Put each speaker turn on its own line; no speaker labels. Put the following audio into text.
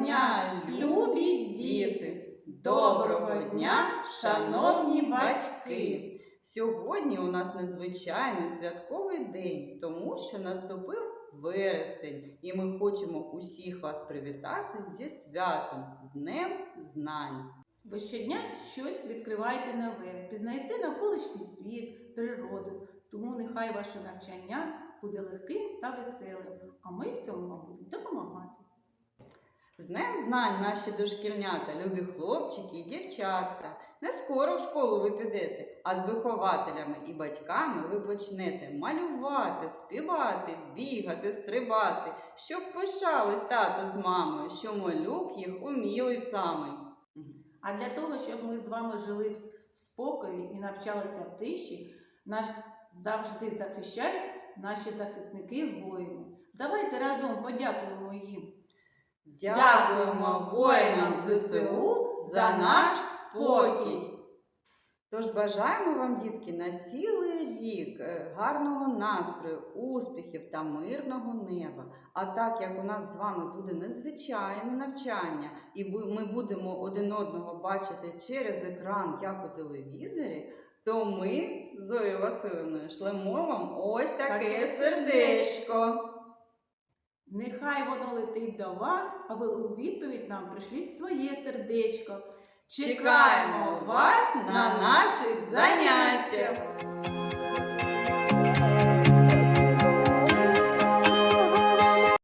дня, любі діти! Доброго дня, шановні батьки! Сьогодні у нас незвичайний святковий день, тому що наступив вересень, і ми хочемо усіх вас привітати зі святом, з Днем Знань.
Ви щодня щось відкриваєте нове, пізнаєте навколишній світ, природу. Тому нехай ваше навчання буде легким та веселим, а ми в цьому вам будемо допомагати.
З Днем знань, наші дошкільнята, любі хлопчики і дівчатка. Не скоро в школу ви підете, а з вихователями і батьками ви почнете малювати, співати, бігати, стрибати, щоб пишались тато з мамою, що малюк їх умілий самий.
А для того, щоб ми з вами жили в спокої і навчалися в тиші, нас завжди захищають наші захисники воїни. Давайте разом подякуємо їм.
Дякуємо воїнам ЗСУ за наш спокій. Тож бажаємо вам, дітки, на цілий рік е, гарного настрою, успіхів та мирного неба. А так як у нас з вами буде незвичайне навчання, і ми будемо один одного бачити через екран, як у телевізорі, то ми з Зоєю Васильівною шлемо вам ось Таке сердечко.
Нехай воно летить до вас, а ви у відповідь нам прийшліть своє сердечко.
Чекаємо вас на наших.